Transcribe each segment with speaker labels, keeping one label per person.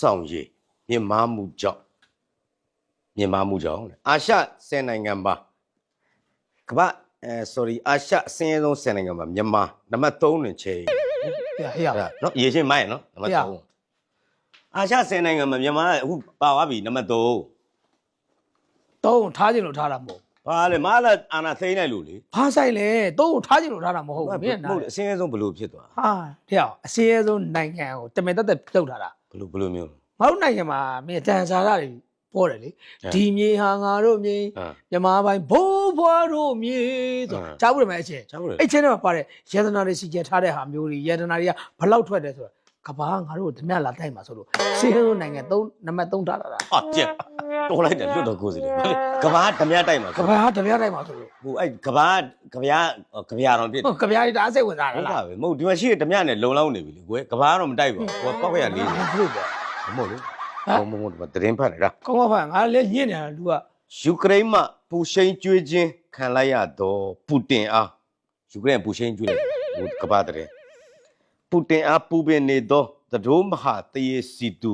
Speaker 1: ဆောင်ရည်မြင့်မားမှုကြောင့်မြင့်မားမှုကြောင့်တဲ့အာရှဆယ်နိုင်ငံပါကမ္ဘာအဲ sorry အာရှအစင်းရဲဆုံးဆယ်နိုင်ငံပါမြန်မာနံပါတ်3တွင်ချေ
Speaker 2: ဟေ့ဟေ့
Speaker 1: အဲ့ဒါနော်ရေရှင်းမိုင်းနော်နံပါတ်
Speaker 2: ရ
Speaker 1: 3အာရှဆယ်နိုင်ငံမှာမြန်မာကအခုပါသွားပြီနံပါတ်3
Speaker 2: တော့ထားခြင်းလို့ထားတာမဟုတ်
Speaker 1: ဘာလဲမာလာအာနာသိမ့်လိုက်လို့လေ
Speaker 2: ဘာဆိုင်လဲတော့ထားခြင်းလို့ထားတာမဟုတ်ဘူးမင်းက
Speaker 1: မဟုတ်အစင်းရဲဆုံးဘလို့ဖြစ်သွား
Speaker 2: ဟာတဲ့အစင်းရဲဆုံးနိုင်ငံကိုတမင်တက်တက်ပြုတ်ထားတာ
Speaker 1: ဘ လို့ဘလို့မျိုး
Speaker 2: ငါတို့နိုင်ငံမှာမင်းတန်စာရတွေပေါ်တယ်လေ
Speaker 1: ဟမ်
Speaker 2: ဒီမြေဟာငါတို့မြေ
Speaker 1: ဟမ်
Speaker 2: မြန်မာပိုင်းဘိုးဘွားတို့မြေဆို
Speaker 1: ဟမ်
Speaker 2: ကြားဘူးတယ်မအချင်း
Speaker 1: ချောက်ရ
Speaker 2: အဲ့ချင်းထဲမှာပါတဲ့ယေဒနာတွေစီကျဲထားတဲ့ဟာမျိုးတွေယေဒနာတွေကဘလောက်ထွက်တယ်ဆိုတော့ ကဘာငါတို့ဓမြလာတိုက်မှာဆိုလို့စီဟင်းနိုင်ငံ3နံပါတ်3ထားတာလား
Speaker 1: ဟာကျက်တော်လိုက်တယ်လွတ်တော်ကိုစီလေကဘာဓမြတိုက်မှာ
Speaker 2: ကဘာဓမြတိုက်မှာဆိုလို့
Speaker 1: ဟိုအဲ့ကဘာကဗျာကဗျာတော်ဖြစ်တယ်
Speaker 2: ဟုတ်ကဗျာကြီးဒါအစိတ်ဝင်စား
Speaker 1: ဟုတ်
Speaker 2: တာ
Speaker 1: တာ
Speaker 2: လား
Speaker 1: ပဲမဟုတ်ဒီမှာရှိတဲ့ဓမြနဲ့လုံလောက်နေပြီလေကွယ်ကဘာတော့မတိုက်ပါဘူးကွယ်ပောက်ရလေးတယ်
Speaker 2: ဘလို့ပေါ့
Speaker 1: မဟုတ်လေဘုံဘုံဘုံဒီမှာသတင်းဖတ်နေတာ
Speaker 2: ကောင်းကောင်းဖတ်ငါလည်းညင့်နေတာလူက
Speaker 1: ယူကရိန်းမှပူရှိန်ကျွေးခြင်းခံလိုက်ရတော့ပူတင်အားယူကရိန်းကပူရှိန်ကျွေးတယ်ဟိုကဘာတဲ့ ပူတင်အားပူပင်နေတော့သတို့မဟာတရေစီတူ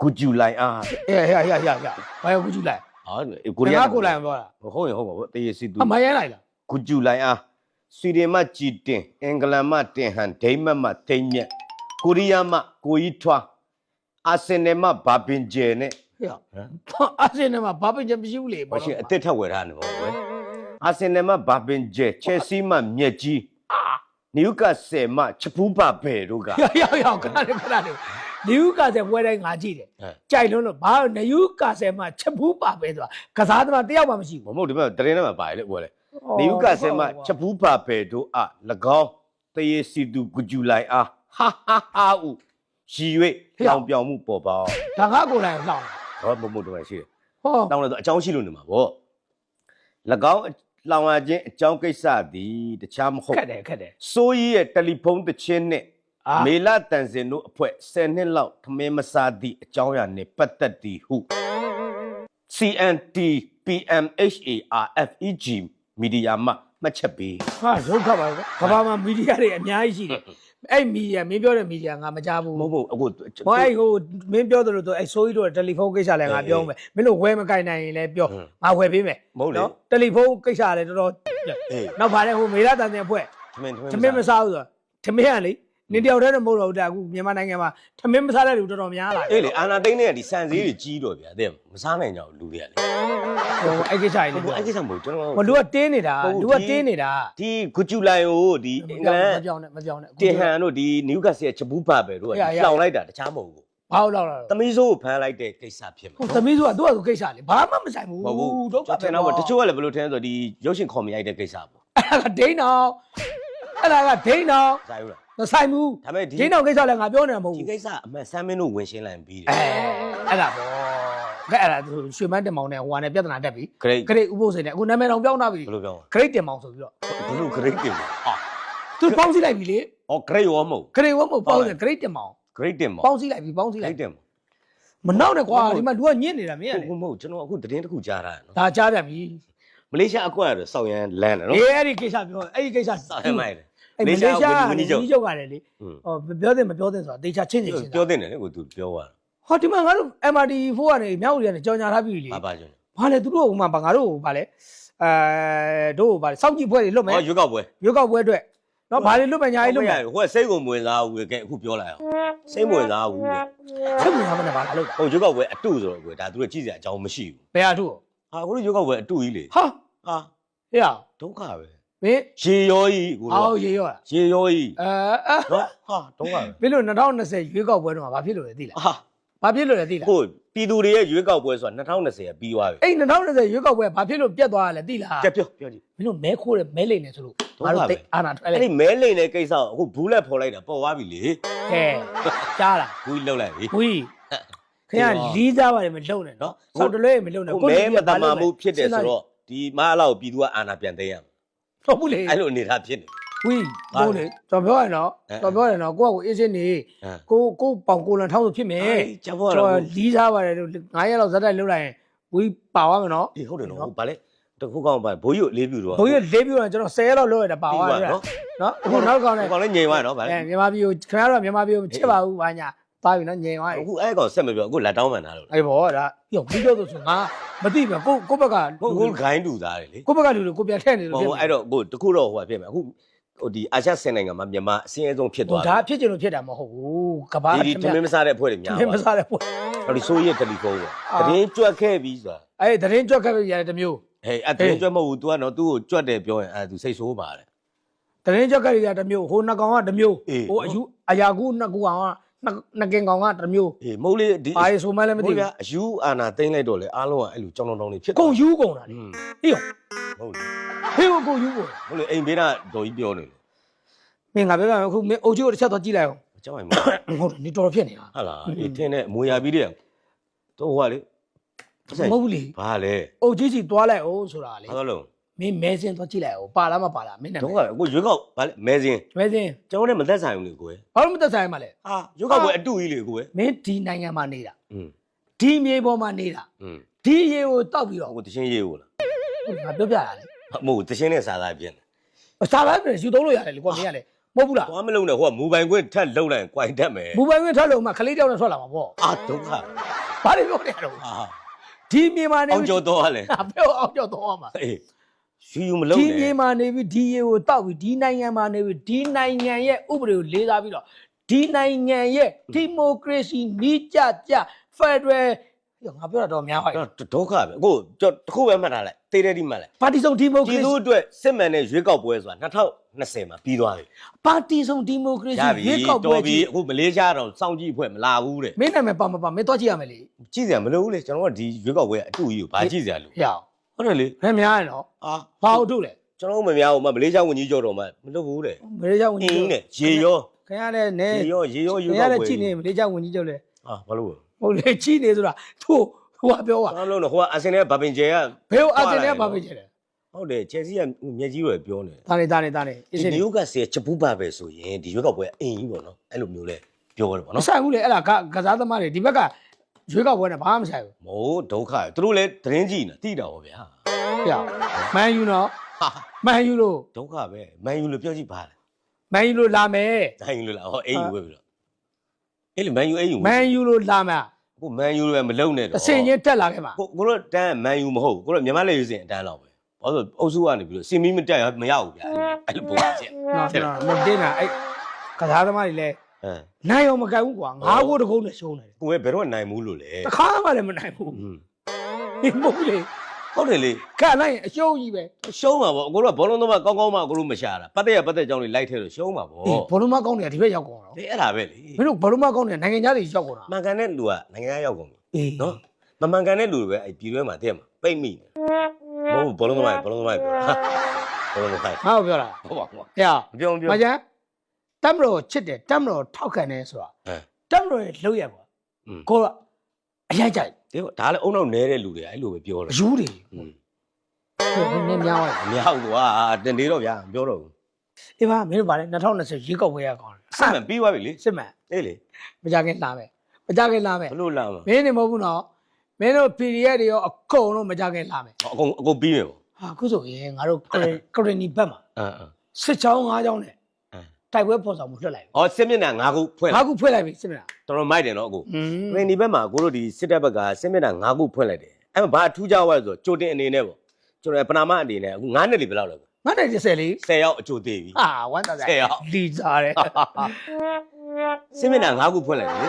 Speaker 1: ဂူဂျူလိုက်အား
Speaker 2: အေးဟေ့ဟေ့ဟေ့ဟေ့ဘာရောက်ကြည့်လိုက်
Speaker 1: ဟာကိုရီးယား
Speaker 2: ကိုလိုက်မပြောတာ
Speaker 1: ဟုတ်ရင်ဟုတ်ပါဘူးတရေစီတူ
Speaker 2: အမရဲလိုက်လား
Speaker 1: ဂူဂျူလိုက်အားဆွီဒင်မှကြည်တင်အင်္ဂလန်မှတင်ဟန်ဒိန်းမတ်မှသိမ့်မြက်ကိုရီးယားမှကိုကြီးထွားအာဆင်နယ်မှဘာပင်ကျဲနဲ့
Speaker 2: ဟေ့အာဆင်နယ်မှာဘာပင်ချက်မရှိဘူးလေ
Speaker 1: ဘာရှိအစ်စ်ထက်ဝယ်ထားနေပါဘူးကွယ်အာဆင်နယ်မှဘာပင်ကျဲချယ်ဆီမှမြက်ကြီး နယူကာဆယ်မှချပူးပါဘယ်တို့က
Speaker 2: ရောက်ရောက်ရောက်ခဏလေးခဏလေးနယူကာဆယ်ပွဲတိုင်းငါကြည့်တယ်
Speaker 1: ဟမ်
Speaker 2: ကြိုက်လုံးလို့ဘာနယူကာဆယ်မှာချက်ဘူးပါပဲဆိုတာကစားသမားတယောက်မှမရှိ
Speaker 1: မ
Speaker 2: ဘူး
Speaker 1: ဟုတ်ဒီမှာတရင်ထဲမှာပါတယ်လေကွယ်လေနယူကာဆယ်မှချပူးပါဘယ်တို့အ၎င်းတရေစီတူဂူဂျူလိုက်အားဟာဟာဟာဥရီ၍ပြောင်ပြောင်မှုပေါ်ပါ
Speaker 2: ဒါငါကိုယ်တိုင်လှောင်
Speaker 1: ဟောမမို့တော့ရှိတယ်
Speaker 2: ဟော
Speaker 1: တောင်းလို့ဆိုအကြောင်းရှိလို့နေမှာဗော၎င်း လောင်ရခြင်းအကြောင်းကိစ္စသည်တခြားမဟုတ်
Speaker 2: ခက်တယ်ခက်တယ်
Speaker 1: စိုးရီရဲ့တယ်လီဖုန်းတစ်ချင်းနဲ့
Speaker 2: အာ
Speaker 1: မေလာတန်စင်တို့အဖွဲ့10နှစ်လောက်ထမင်းမစားသည့်အကြောင်းအရာနဲ့ပတ်သက်သည်ဟု CNT PMHARFEG မီဒီယာမှမှတ်ချက်ပေး
Speaker 2: ဟာရုပ်ခတ်ပါကွာကဘာမှာမီဒီယာတွေအများကြီးရှိတယ် အဲ့မီဒီယာမင်းပြောတဲ့မီဒီယာငါမကြားဘူး
Speaker 1: မဟုတ်ဘူးအခု
Speaker 2: ဟိုအဲ့ဟိုမင်းပြောသလိုတော့အဲ့ဆိုးကြီးတို့တယ်လီဖုန်းကိစ္စလည်းငါပြောမယ်မင်းတို့ဝယ်မကင်နိုင်ရင်လည်းပြောငါဝယ်ပေးမယ်
Speaker 1: မဟုတ်လေ
Speaker 2: တယ်လီဖုန်းကိစ္စလည်းတော်တော်
Speaker 1: အေး
Speaker 2: နောက်ပါလဲဟိုမေလာတန်တဲ့အဖွဲ့
Speaker 1: ထမင်း
Speaker 2: ထမင်းမစားဘူးဆိုတာထမင်းကလေ နင်တယောက်တည်းတော့မဟုတ်တော့ဘူးဒါအခုမြန်မာနိုင်ငံမှာထမင်းမစားတဲ့လူတော်တော်များလာတယ်
Speaker 1: အေးလေအာနာသိန်းနဲ့ဒီစံစည်းတွေကြီးတော့ဗျာတဲ့မစားနိုင်ကြဘူးလူတွေကလေ
Speaker 2: ဟိုအဲ့ကိစ္စကြီးလေ
Speaker 1: ဟိုအဲ့ကိစ္စမဟုတ်ကျွန်တော်
Speaker 2: ဟိုလူကတင်းနေတာ
Speaker 1: ဟုတ်
Speaker 2: လူ
Speaker 1: ဒီ
Speaker 2: ကတင်းနေတာ
Speaker 1: ဒီဂူဂျူလိုင်ကိုဒီအင်္ဂလန်
Speaker 2: မပြောင်းနဲ့မပြောင်းနဲ့
Speaker 1: တင်ဟန်တို့ဒီနယူကာဆယ်ချပူးပါပဲတို့က
Speaker 2: ရရရ
Speaker 1: လောင်လိုက်တာတခြားမဟုတ်ဘူး
Speaker 2: ဘာလို့လောက်လာ။
Speaker 1: သမီးစိုးကိုဖမ်းလိုက်တဲ့ကိစ္စဖြစ်မှာ
Speaker 2: ဟိုသမီးဆိုတာသူ့အကူကိစ္စလေဘာမှမဆိုင်ဘူး
Speaker 1: မဟုတ်ဘူး
Speaker 2: ဒုက္ခ
Speaker 1: ကျွန်တော်တို့တချို့ကလည်းဘယ်လိုထင်လဲဆိုတော့ဒီရုပ်ရှင်ခေါ်မရိုက်တဲ့ကိစ္စပေါ့
Speaker 2: အဲ့ဒါကဒိန်းအောင်အဲ့ဒါကဒိန်းအောင်။
Speaker 1: ဆိုင်ဘူးလား
Speaker 2: မဆိုင်ဘူး။
Speaker 1: ဒါပေမဲ့ဒီ
Speaker 2: ဒိန်းအောင်ကိစ္စလည်းငါပြောနေတာမဟုတ်
Speaker 1: ဒီ
Speaker 2: ဘူး
Speaker 1: ကိစ္စအမှန်ဆမ်းမင်းတို့ဝင်ရှင်းလိုက်ပြီးတယ်
Speaker 2: အဲအဲ့ဒါပေါ့ကဲအဲ့ဒါသူရွှေမန်းတင်မောင်နဲ့ဟိုကနေပြဿနာတက်ပြီ။
Speaker 1: great
Speaker 2: ဂရိတ်ဥပုသ်စိန်နဲ့အခုနာမည်တော်ပြောင်းလာပြီ
Speaker 1: ဘယ်လိုပြောလဲ
Speaker 2: ဂရိတ်တင်မောင်ဆိုပြီးတော့။
Speaker 1: ဘယ်လို great တင်မှာ။ဟာ
Speaker 2: သူပေါင်းစည်းလိုက်ပြီလေ။
Speaker 1: အော် great ရောမဟုတ်
Speaker 2: ဂရိတ်ဝတ်မဟုတ်ပေါင်းစည်းဂရိတ်တင်မောင်။
Speaker 1: great တင်မှာ
Speaker 2: ပေါင်းစည်းလိုက်ပြီပေါင်းစည်းလိုက်
Speaker 1: great တင်မှာ
Speaker 2: မနောက်နဲ့ကွာဒီမှာလူကညစ်နေတာမင်းကလေ
Speaker 1: ဟုတ်မဟုတ်ကျွန်တော်အခုသတင်းတစ်ခုကြားတာနော်
Speaker 2: ဒါကြားပြန်ပြီ။
Speaker 1: မလေးရှားအကွက်ရတော့စောက်ရန်လန်းတယ်နော်
Speaker 2: အေးအဲ့ဒီကိစ္စပြောအဲ့ဒီကိစ္စ။
Speaker 1: စောက်ရန်မိုက်တယ်
Speaker 2: အဲ့ မလေးရှား
Speaker 1: ဝ
Speaker 2: ဝန်
Speaker 1: င်း
Speaker 2: ကြီး
Speaker 1: ကြီးချုပ်
Speaker 2: ချုပ်ကလည်းလေ
Speaker 1: อืม
Speaker 2: ဟောပြောတယ်မပြောတယ်ဆိုတာတေချာချင်းချင်းချင်း
Speaker 1: ပြောတင်တယ်လေကိုသူပြောသွား
Speaker 2: ဟောဒီမှာငါတို့ MRT4 ကနေမြောက်ဦးကနေကြောင်ညာထားပြီလေ
Speaker 1: တာ။ဘာပါကျွန်တော်
Speaker 2: ဘာလဲသူတို့ကမှငါတို့ကဘာလဲအဲတို့ကဘာလဲစောင့်ကြည့်ပွဲတွေလွတ်။မယ်
Speaker 1: အော်ရွေးကောက်ပွဲ
Speaker 2: ရွေးကောက်ပွဲအတွက်နော်ဘာတွေလွတ်မယ်ညာတွေလွတ်မယ်
Speaker 1: ဟိုကစိတ်ကိုမဝင်စားဘူးကဲအခုပြောလိုက်အောင်။စိတ်မဝင်စားဘူးလေ
Speaker 2: ဆက်ဝင်ရမယ်ဘာလို့။
Speaker 1: ဟိုရွေးကောက်ပွဲအတုဆိုတော့ကွယ်ဒါသူတို့ကြည့်စရာအကြောင်းမရှိဘူး
Speaker 2: ဘယ်ဟာတို့။
Speaker 1: ဟာကိုတို့ရွေးကောက်ပွဲအတုကြီးလေ
Speaker 2: ဟာ။
Speaker 1: ဟာ
Speaker 2: ဟေ့ရ
Speaker 1: ဒုက္ခပဲ
Speaker 2: မင်း
Speaker 1: ရေရောကြီးကို
Speaker 2: အော်
Speaker 1: တော့
Speaker 2: ရေရောလား
Speaker 1: ရေရောကြီး
Speaker 2: အဲအဲ
Speaker 1: နော်ဟာဒုက္ခပဲ
Speaker 2: မင်းတို့2020ရွေးကောက်ပွဲတော့ဘာဖြစ်လို့လဲသိလား
Speaker 1: ဟာ
Speaker 2: ဘာဖြစ်လို့လဲသိလား
Speaker 1: ကိုပြည်သူတွေရဲ့ရွေးကောက်ပွဲဆိုတာ2020ကပြီးသွားပြီ
Speaker 2: အဲ့2020ရွေးကောက်ပွဲဘာဖြစ်လို့ပြတ်သွားရလဲသိလား
Speaker 1: ကြက်ပြောပြောကြည့်
Speaker 2: မင်းတို့မဲခိုးတယ်မဲလိမ့်နေဆိုလို့
Speaker 1: ဒုက္ငါခ
Speaker 2: တို့
Speaker 1: ပဲ
Speaker 2: တိတ်အာနာထွက်လို
Speaker 1: အဲ့
Speaker 2: က်
Speaker 1: ဒီမဲလိန်တဲ့ကိစ္စကိုအခုဘူးလက်ဖော်လိုက်တာပေါ်သွားပြီလေ
Speaker 2: ကဲကြားလား
Speaker 1: ဘူးလှုပ်လိုက်ပြီ
Speaker 2: ဝီခင်ဗျာလီးစားပါတယ်မလုံနဲ့နော်ဆောက်တလွဲမလုံနဲ့
Speaker 1: ဟိုမဲမတမာမှုဖြစ်တယ်ဆိုတော့ဒီမအလောက်ပြည်သူကအာဏာပြန်သိမ်းရမှာ
Speaker 2: ဟုတ်ဘူးလေ
Speaker 1: အဲ့လိုအနေထားဖြစ်နေ
Speaker 2: ဝီဘိုးလေတော်ပြောရနော်တော်ပြောရနော်ကိုကကိုအေးစင်းနေ
Speaker 1: ဟမ်
Speaker 2: ကိုကိုပေါင်ကိုလန်ထောင်းဆိုဖြစ်မယ်
Speaker 1: ကျဘော
Speaker 2: ကျွန်
Speaker 1: တော့
Speaker 2: တော်လီးစားပါတယ်လို့9ရက်လောက်ဇက်တိုက်လှုပ်လိုက်ရင်ဝီပါသွားမယ်နော်
Speaker 1: ဒီဟုတ်တယ်နော်ဟိုဗာလေတခုကောင်းပါဘိုးကြီးကိုလေးပြူတော့
Speaker 2: ဘိုးကြီးလေးပြတော့ကျွန်တော်10ရက်လောက်လှုပ်ရတာပါသွားတယ်နော်အခုနောက်ကောင်နဲ့
Speaker 1: ကောင်းလည်းငြိမ်သွားနော်ဗာလေ
Speaker 2: အဲမြန်မာပြည်ကိုခင်ဗျားတို့ကမြန်မာပြည်ကိုမချစ်ပါဘူးဘာညာ သားပြီနော်ညင်သွားပြီ
Speaker 1: အခုအဲ့ကောင်ဆက်မပြောအခုလက်တောင်းမှန်တာလို့
Speaker 2: အဲ့ဘောဒါပြောပြီးတော့ဆိုငါမသိဘူးကိုကိုဘက်က
Speaker 1: ဟုတ်ကိုဂိုင်းတူသားတယ်လေ
Speaker 2: ကိုဘက်ကလူတွေကိုပြန်ထည့်နေလို့
Speaker 1: ဟုတ်အဲ့တော့ကိုတခုတော့ဟိုကဖြစ်မယ်အခုဟိုဒီအာရှဆင်နိုင်ငံမှာမြန်မာအစင်းအဆုံးဖြစ်သွားတယ်
Speaker 2: ဒါဖြစ်ကျင်လို့ဖြစ်တာမဟုတ်ဘူးကဘာ
Speaker 1: ဒီတမင်းမစားတဲ့ဖွဲ့တွေများ
Speaker 2: ပါတမင်းမစားတဲ့
Speaker 1: ဖွဲ့ဟိုဆိုရက်ကလီဖုန်းပေါ့တရင်ကြွက်ခဲ့ပြီးဆိုတာ
Speaker 2: အဲ့တရင်ကြွက်ခဲ့ပြီးရတယ်တမျိုး
Speaker 1: ဟေးအဲ့တရင်ကြွက်မဟုတ်ဘူး तू ကတော့သူ့ကိုကြွက်တယ်ပြောရင်အဲ့ तू စိတ်ဆိုးပါတယ်
Speaker 2: တရင်ကြွက်ကလေးကတမျိုးဟိုနှကောင်ကတမျိုးဟိုအယူအရာကူးနှစ်ကူအောင်က နှစ်နှစ်ကင်ကောင်ကတမျိုး
Speaker 1: အေးမဟုတ်လေဒီ
Speaker 2: ဘာရေဆိုမှလည်းမသိ
Speaker 1: ဟုတ်
Speaker 2: ဘူး
Speaker 1: ဗျာအယူအာနာသိမ့်လိုက်တော့လေအားလုံးကအဲ့လိုကြောင်တောင်တောင်နေဖြစ်
Speaker 2: ကုန်ယူကုန်တာလေ
Speaker 1: อืม
Speaker 2: ဟေးရော
Speaker 1: ဟုတ်လေ
Speaker 2: ဟေးကိုကုန်ယူကုန်
Speaker 1: ဟုတ်လေအိမ်ဘေးကဒေါ်ကြီးပြောနေလို့
Speaker 2: မင်းငါပြောပြမယ်အခုမင်းအုတ်ကြီးကိုတစ်ချက်တော့ကြည့်လိုက်အောင်
Speaker 1: အကြောင်းရင်မ
Speaker 2: ဟုတ်တယ်နေတော်တော်ဖြစ်နေတာ
Speaker 1: ဟာလားအေးထင်းနဲ့မွေရပြီးတဲ့တော့ဟိုကလေ
Speaker 2: မဟုတ်ဘူးလေ
Speaker 1: ဘာလဲ
Speaker 2: အုတ်ကြီးစီသွားလိုက်အောင်ဆိုတာလေ
Speaker 1: ဘာလို့လုံး
Speaker 2: မင်းမဲစင်းသွားကြည့်လိုက်အောင်ပါလားမပါလားမင်းနာမ
Speaker 1: တော့
Speaker 2: ည်
Speaker 1: ကအခုရွေးကောက်ဘာလဲမဲစင်း
Speaker 2: မဲစင်း
Speaker 1: ကျွန်တော်လည်းမသက်ဆိုင်ဘူးလေကိုယ်
Speaker 2: ဘာလို့မသက်ဆိုင်မှလဲ
Speaker 1: ဟာရွေးကောက်ပွဲအတူကြီးလေကိုယ်
Speaker 2: မင်းဒီနိုင်ငံမှာနေတာ
Speaker 1: อืม
Speaker 2: ဒီမြေပေါ်မှာနေတာ
Speaker 1: อืม
Speaker 2: ဒီရေကိုတောက်ပြီးတော့
Speaker 1: အခုတချင်းရေးကိုလား
Speaker 2: ငါပြောပြတာလေ
Speaker 1: မဟုတ်ဘူးတချင်းနဲ့စားသားပြင်းတယ်
Speaker 2: အစားလိုက်ပြန်ယူသုံးလို့ရတယ်လေကွာမင်းကလေမဟုတ်ဘူးလား
Speaker 1: သွားမလုံးနဲ့ဟိုကမူပိုင်ခွင့်ထက်လုံးလိုက်ရင်ကြွိုင်တတ်မယ်
Speaker 2: မူပိုင်ဝင်ထွက်လို့မှခလေးတောက်နဲ့ထွက်လာမှာပေါ့
Speaker 1: အာဒုက္ခ
Speaker 2: ဘာတွေပြောနေရတော့
Speaker 1: အာ
Speaker 2: ဒီမြေမှာနေ
Speaker 1: အောင်ကျော်တော့လဲ
Speaker 2: ဘယ်အောင်ကျော်တော့မှာ
Speaker 1: အေး ယူယူမလုံး
Speaker 2: ဒီ
Speaker 1: နဲ့
Speaker 2: မြေမှာနေပြီးဒီရေကိုတောက်ပြီးဒီနိုင်ငံမှာနေပြီးဒီနိုင်ငံရဲ့ဥပဒေကိုလေးစားပြီးတော့ဒီနိုင်ငံရဲ့ဒီမိုကရေစီနီးကြကြဖက်ဒရယ်ငါပြောတာတော့များပါပြီ
Speaker 1: တော့ဒုက္ခပဲအခုကျွန်တော်တစ်ခုပဲမှတ်ထားလိုက်တေးတဲ့ဒီမှတ်လိုက်
Speaker 2: ပါတီစုံဒီမိုက
Speaker 1: ပြည်
Speaker 2: ရေ
Speaker 1: သူ
Speaker 2: စီ
Speaker 1: အတွက်စစ်မှန်တဲ့ရွေးကောက်ပွဲဆိုတာ2020မှာပြီးသွားပြီ
Speaker 2: ပါတီစုံဒီမိုကရေ
Speaker 1: ရ
Speaker 2: စီ
Speaker 1: ပြီ
Speaker 2: ရွေးကောက်ပွဲ
Speaker 1: တော်ပြီ
Speaker 2: ကြီး
Speaker 1: အခုမလေးရှားတော့စောင့်ကြည့်အဖွဲ့မလာဘူးတဲ့
Speaker 2: မင်းနာမည်ပါမပါမင်းတော့ကြည့်ရမယ်လေ
Speaker 1: ကြည့်စရာမလိုဘူးလေကျွန်တော်ကဒီရွေးကောက်ပွဲအတူကြီးကိုဘာကြည့်စရာလို့
Speaker 2: ရအောင်
Speaker 1: ဟုတ်တယ်လေ
Speaker 2: ဘယ်များရတော့
Speaker 1: အာ
Speaker 2: ဘာဟုတ်ထုတ်လဲ
Speaker 1: ကျွန်တော်တို့မများဘူးမမလေးရှားဝန်ကြီးချုပ်တော်မှမလုပ်ဘူးတဲ့
Speaker 2: မလေးရှားဝန်
Speaker 1: အ
Speaker 2: ကြီး
Speaker 1: င်း
Speaker 2: ချုပ်
Speaker 1: နဲ့ရေရော
Speaker 2: ခင်ဗျားလည်းနဲ
Speaker 1: ရေရောရေရောရွေး
Speaker 2: ခင်
Speaker 1: ကော
Speaker 2: ဗျား
Speaker 1: က်
Speaker 2: လည်း
Speaker 1: ပွဲ
Speaker 2: ကြည့်နေမလေးရှားဝန်ကြီးချုပ်လည်း
Speaker 1: အာဘာလို့လဲ
Speaker 2: ဟုတ်လေကြည့်နေဆိုတာသူ့ဟိုကပြောပါ
Speaker 1: ကျွန်တော်လုံးတော့ဟိုကအစင်နဲ့ဘာပင်ကျဲက
Speaker 2: ဘယ်ကိုအာဆင်နယ်ကဘာပဲကြည့်လဲ
Speaker 1: ဟုတ်တယ်ချယ်ဆီကမျက်ကြီးတွေပြောနေတယ်
Speaker 2: တာနေတာနေတာနေအစ်
Speaker 1: ဒီ
Speaker 2: စင်
Speaker 1: နယူကဆေချက်ပူပါပဲဆိုရင်ဒီရွေးကောက်ပွဲအင်ကြီးပေါ့နော်အဲ့လိုမျိုးလဲပြောရတယ်ပေါ့
Speaker 2: မ
Speaker 1: နော်
Speaker 2: ဆိုင်ဘူးလေအဲ့ဒါကကစားသမားတွေဒီဘက်က ရွေးကောက်ပွဲနဲ့ဘာမှမဆိုင်ဘူး
Speaker 1: မိုးဒုက္ခသူတို့လည်းသတင်းကြည့်နေတိတာပေါ့ဗျာ
Speaker 2: ပြမန်ယူနော်
Speaker 1: ဟာ
Speaker 2: မန်ယူလို့
Speaker 1: ဒုက္ခပဲမန်ယူလို့ပြောကြည့်ပါလား
Speaker 2: မန်ယူလို့လာမယ်
Speaker 1: မန်ယူလို့လားဟောအိမ်ယူပဲပြီတော့အဲ့လေမန်ယူအိမ်ယူ
Speaker 2: မန်ယူလို့လာမယ်
Speaker 1: ကိုမန်ယူလည်းမလုံနဲ့တော့
Speaker 2: အစင်ချင်းတက်လာခဲ့မှာ
Speaker 1: ကိုကိုတို့တန်းမန်ယူမဟုတ်ကိုတို့မြန်မာလေယူစင်အတန်းလောက်ပဲဘာလို့အုပ်စုကနေပြီးတော့စင်မီမတက်ရမရဘူးဗျာအဲ့လိုပုံစံချက်
Speaker 2: နော်နော်မတင်တာအဲ့ကစားသမားတွေလည်း
Speaker 1: အဲ
Speaker 2: နိုင်အောင်မကန်ဘူးကွာငါးကိုတကုန်းနဲ့ရှုံးနေတယ်
Speaker 1: ကိုပဲဘယ်တော့နိုင်ဘူးလို့လေ
Speaker 2: တခါမှလည်းမနိုင်ဘူး
Speaker 1: อืม
Speaker 2: ဒီမဟုတ်လေ
Speaker 1: ဟုတ်တယ်လေ
Speaker 2: ကနိုင်ရင်အရှုံးကြီးပဲ
Speaker 1: ရှုံးမှာပေါ့ကိုတို့ကဘောလုံးသမားကောင်းကောင်းမှကိုတို့မရှာတာပတ်သက်ရပတ်သက်ကြောင်းလေးလိုက်ထဲလို့ရှုံးမှာပေါ့
Speaker 2: အေးဘောလုံးမကောင်းနေတာဒီဘက်ရောက်ကုန်တော့
Speaker 1: ဒီအဲ့ဒါပဲလေ
Speaker 2: မင်းတို့ဘောလုံးမကောင်းနေတာနိုင်ငံခြားတွေရောက်ကုန်တာ
Speaker 1: မှန်ကန်တဲ့လူကနိုင်ငံရောက်ကုန်ပြီ
Speaker 2: အေး
Speaker 1: နော်မမှန်ကန်တဲ့လူတွေပဲအဲ့ပြည်တွဲမှာတည့်မှာပိတ်မိနေမဟုတ်ဘူးဘောလုံးသမားဘောလုံးသမားပြောတာဘောလုံးသမား
Speaker 2: ငါ့ကိုပြောတာ
Speaker 1: ဟုတ်ပါဘူး
Speaker 2: ဟဲ့
Speaker 1: မပြောမပြော
Speaker 2: မကျန် တမတော်ချစ်တယ်တမတော်ထောက်ခံတယ်ဆိုတာတမတော်ရဲ့လှုပ်ရ
Speaker 1: ပါ
Speaker 2: ကိုကအရိုက်ကြိုက်
Speaker 1: ဒီဒါလည်းအုံနောက်နဲတဲ့လူတွေအဲ့လိုပဲပြောတယ်
Speaker 2: အယူတွေနင်းများရတယ်
Speaker 1: အမြောက်ကွာတနေတော့ဗျာပြောတော့ဘူး
Speaker 2: အေးပါမင်းတို့ပါလေ2020ရေကောက်ဝဲရကောင်း
Speaker 1: စစ်မှန်ပြီးသွားပြီလေ
Speaker 2: စစ်မှန်
Speaker 1: အေးလေ
Speaker 2: မကြခင်လာမယ်မကြခင်လာမယ်
Speaker 1: ဘလို့လာမှာ
Speaker 2: မင်းနေမဟုတ်ဘူးနော်မင်းတို့ PDF တွေရောအကုန်လုံးမကြခင်လာမယ်
Speaker 1: အကုန်အကုန်ပြီးမယ်ပေါ့
Speaker 2: ဟာအခုဆိုရင်ငါတို့ကရင်နီဘက်မှာစစ်ချောင်း၅ချောင်းနဲ့ တိုက်ပွဲပေါ်ဆောင်မှုလွှတ်လိုက်ပြီ
Speaker 1: ဟောစစ်မျက်နှာ၅ခုဖွင့်
Speaker 2: ငါ
Speaker 1: လိုက်
Speaker 2: ခုဖွင့်လိုက်ပြီစစ်မလား
Speaker 1: တော်တော်မိုက်တယ်နော်အကို
Speaker 2: อืม
Speaker 1: ခရင်ဒီဘက်မှာကိုတို့ဒီစစ်တပ်ဘက်ကစစ်မျက်နှာ၅ခုဖွင့်လိုက်တယ်အဲ့မှာဘာအထူးခြားသွားလဲဆိုတော့ကြိုတင်အနေနဲ့ပေါ့ကျွန်တော်ပနာမအနေနဲ့အခု9နှစ်လီဘယ်လောက်လဲ
Speaker 2: ငါတဲ့30လေး
Speaker 1: 10ရောက်အကျိုးသေးပြီ
Speaker 2: ဟာဝမ်းသာကြ
Speaker 1: ဆယ်ယောက်
Speaker 2: လီစားတယ်
Speaker 1: စစ်မျက်နှာ၅ခုဖွင့်လိုက်တယ်လေ